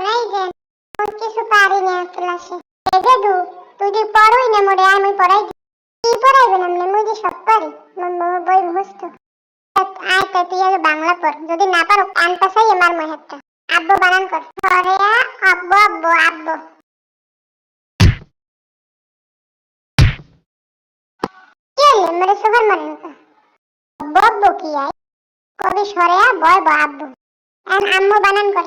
পড়াই যে কিছু পারি না ক্লাসে যে দু, তুই পড়ই না মোরে আমি পড়াই দিই। কি পড়াইবেন আপনি মুই যে সব পারি মোর বই মুখস্থ। আয় তাই, তুই আগে বাংলা পড় যদি না পারো কান পাশাই আমার মনে আব্বু বানান কর হরেয়া আব্বু আব্বু আব্বু। কি হলে মেরে সবার মানেন কা আব্বু আব্বু, কি আয় কবি সরেয়া বয়, ব, আব্বু। আম্মু বানান কর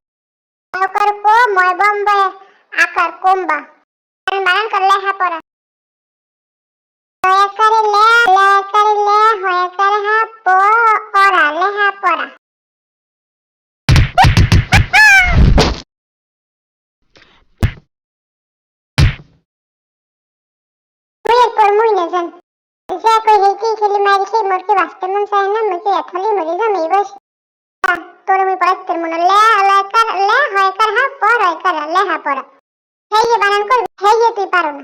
বায়কার কো ময় বম বায় আকার কোম্বা। আমি বানান কর লেখা পড়া। হয়াকারে লে লেকারে লে হয়াকারে হা প পড়া লেহা পড়া। মুই এরপর মুই না জান। যে কই হেইতি খেলি মারি খেয়ে মোর কি বাঁচতে মন চায় না, মুই কি এথলি মরি যাম वयकर हा? पर वयकर लय हा पर. हे घे बाळांको हे घे तुझी पारून